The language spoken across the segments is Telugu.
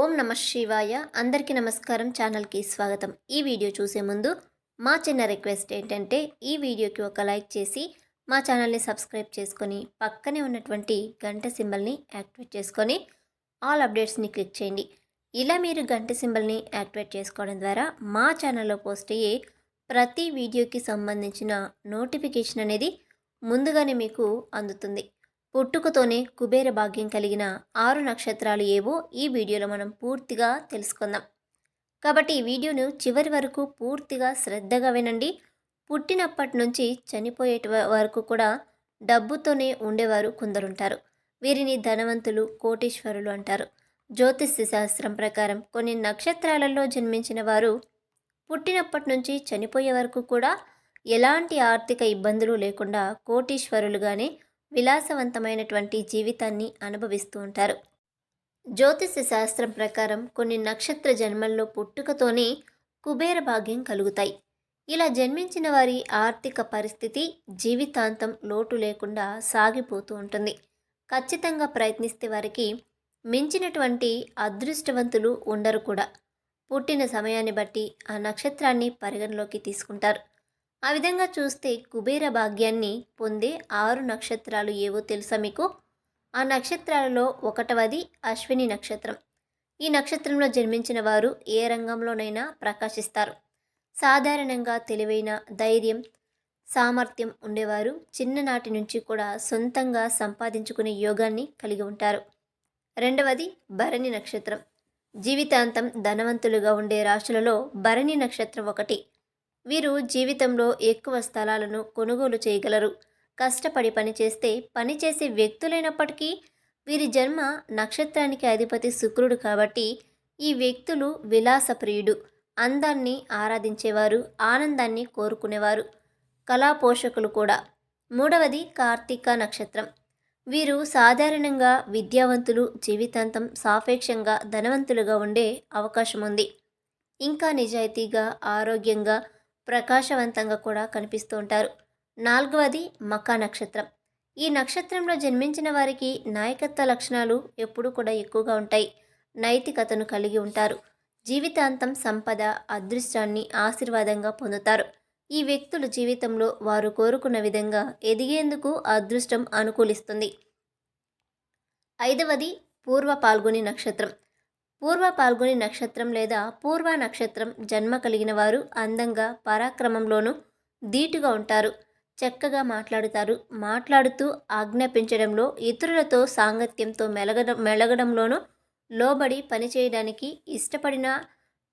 ఓం నమ శివాయ. అందరికీ నమస్కారం. ఛానల్కి స్వాగతం. ఈ వీడియో చూసే ముందు మా చిన్న రిక్వెస్ట్ ఏంటంటే ఈ వీడియోకి ఒక లైక్ చేసి మా ఛానల్ని సబ్స్క్రైబ్ చేసుకొని పక్కనే ఉన్నటువంటి గంట సింబల్ని యాక్టివేట్ చేసుకొని ఆల్ అప్డేట్స్ని క్లిక్ చేయండి. ఇలా మీరు గంట సింబల్ని యాక్టివేట్ చేసుకోవడం ద్వారా మా ఛానల్లో పోస్ట్ అయ్యే ప్రతి వీడియోకి సంబంధించిన నోటిఫికేషన్ అనేది ముందుగానే మీకు అందుతుంది. పుట్టుకతోనే కుబేర భాగ్యం కలిగిన ఆరు నక్షత్రాలు ఏవో ఈ వీడియోలో మనం పూర్తిగా తెలుసుకుందాం. కాబట్టి ఈ వీడియోను చివరి వరకు పూర్తిగా శ్రద్ధగా వినండి. పుట్టినప్పటి నుంచి చనిపోయే వరకు కూడా డబ్బుతోనే ఉండేవారు కొందరుంటారు. వీరిని ధనవంతులు కోటీశ్వరులు అంటారు. జ్యోతిష్య శాస్త్రం ప్రకారం కొన్ని నక్షత్రాలలో జన్మించిన వారు పుట్టినప్పటి నుంచి చనిపోయే వరకు కూడా ఎలాంటి ఆర్థిక ఇబ్బందులు లేకుండా కోటీశ్వరులుగానే విలాసవంతమైనటువంటి జీవితాన్ని అనుభవిస్తూ ఉంటారు. జ్యోతిష శాస్త్రం ప్రకారం కొన్ని నక్షత్ర జన్మల్లో పుట్టుకతోనే కుబేర భాగ్యం కలుగుతాయి. ఇలా జన్మించిన వారి ఆర్థిక పరిస్థితి జీవితాంతం లోటు లేకుండా సాగిపోతూ ఉంటుంది. ఖచ్చితంగా ప్రయత్నిస్తే వారికి మించినటువంటి అదృష్టవంతులు ఉండరు కూడా. పుట్టిన సమయాన్ని బట్టి ఆ నక్షత్రాన్ని పరిగణలోకి తీసుకుంటారు. ఆ విధంగా చూస్తే కుబేర భాగ్యాన్ని పొందే ఆరు నక్షత్రాలు ఏవో తెలుసా మీకు? ఆ నక్షత్రాలలో ఒకటవది అశ్విని నక్షత్రం. ఈ నక్షత్రంలో జన్మించిన వారు ఏ రంగంలోనైనా ప్రకాశిస్తారు. సాధారణంగా తెలివైన ధైర్యం సామర్థ్యం ఉండేవారు చిన్ననాటి నుంచి కూడా సొంతంగా సంపాదించుకునే యోగాన్ని కలిగి ఉంటారు. రెండవది భరణి నక్షత్రం. జీవితాంతం ధనవంతులుగా ఉండే రాశులలో భరణి నక్షత్రం ఒకటి. వీరు జీవితంలో ఎక్కువ స్థలాలను కొనుగోలు చేయగలరు. కష్టపడి పనిచేస్తే పనిచేసే వ్యక్తులైనప్పటికీ వీరి జన్మ నక్షత్రానికి అధిపతి శుక్రుడు కాబట్టి ఈ వ్యక్తులు విలాసప్రియుడు. అందాన్ని ఆరాధించేవారు ఆనందాన్ని కోరుకునేవారు కళా పోషకులు కూడా. మూడవది కార్తీక నక్షత్రం. వీరు సాధారణంగా విద్యావంతులు జీవితాంతం సాపేక్షంగా ధనవంతులుగా ఉండే అవకాశం ఉంది ఇంకా నిజాయితీగా ఆరోగ్యంగా ప్రకాశవంతంగా కూడా కనిపిస్తూ ఉంటారు. నాలుగవది మకా నక్షత్రం. ఈ నక్షత్రంలో జన్మించిన వారికి నాయకత్వ లక్షణాలు ఎప్పుడూ కూడా ఎక్కువగా ఉంటాయి. నైతికతను కలిగి ఉంటారు. జీవితాంతం సంపద అదృష్టాన్ని ఆశీర్వాదంగా పొందుతారు. ఈ వ్యక్తులు జీవితంలో వారు కోరుకున్న విధంగా ఎదిగేందుకు అదృష్టం అనుకూలిస్తుంది. ఐదవది పూర్వ పాల్గొని నక్షత్రం. పూర్వ పాల్గొని నక్షత్రం లేదా పూర్వ నక్షత్రం జన్మ కలిగిన వారు అందంగా పరాక్రమంలోనూ ధీటుగా ఉంటారు. చక్కగా మాట్లాడుతారు. మాట్లాడుతూ ఆజ్ఞాపించడంలో ఇతరులతో సాంగత్యంతో మెలగడం మెలగడంలోనూ లోబడి పనిచేయడానికి ఇష్టపడిన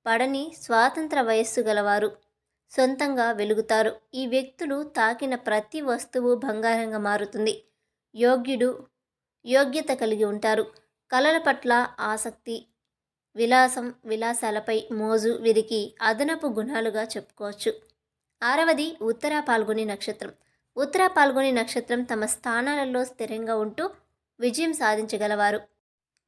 పడని స్వాతంత్ర వయస్సు గలవారు సొంతంగా వెలుగుతారు. ఈ వ్యక్తులు తాకిన ప్రతి వస్తువు బంగారంగా మారుతుంది. యోగ్యుడు యోగ్యత కలిగి ఉంటారు. కళల పట్ల ఆసక్తి విలాసం విలాసాలపై మోజు విరికి అదనపు గుణాలుగా చెప్పుకోవచ్చు. ఆరవది ఉత్తర పాల్గొని నక్షత్రం. ఉత్తర పాల్గొని నక్షత్రం తమ స్థానాలలో స్థిరంగా ఉంటూ విజయం సాధించగలవారు.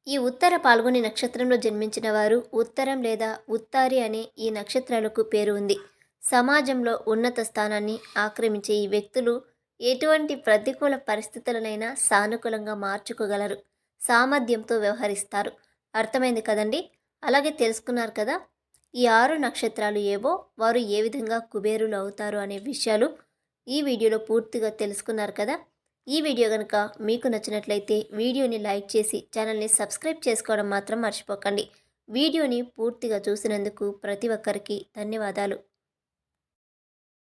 ఈ ఉత్తర పాల్గొని నక్షత్రంలో జన్మించిన వారు ఉత్తరం లేదా ఉత్తారి అనే ఈ నక్షత్రాలకు పేరు ఉంది. సమాజంలో ఉన్నత స్థానాన్ని ఆక్రమించే ఈ వ్యక్తులు ఎటువంటి ప్రతికూల పరిస్థితులనైనా సానుకూలంగా మార్చుకోగలరు. సామర్థ్యంతో వ్యవహరిస్తారు. అర్థమైంది కదండి? అలాగే తెలుసుకున్నారు కదా ఈ ఆరు నక్షత్రాలు ఏవో వారు ఏ విధంగా కుబేరులు అవుతారు అనే విషయాలు ఈ వీడియోలో పూర్తిగా తెలుసుకున్నారు కదా. ఈ వీడియో కనుక మీకు నచ్చినట్లయితే వీడియోని లైక్ చేసి ఛానల్ని సబ్స్క్రైబ్ చేసుకోవడం మాత్రం మర్చిపోకండి. వీడియోని పూర్తిగా చూసినందుకు ప్రతి ఒక్కరికి ధన్యవాదాలు.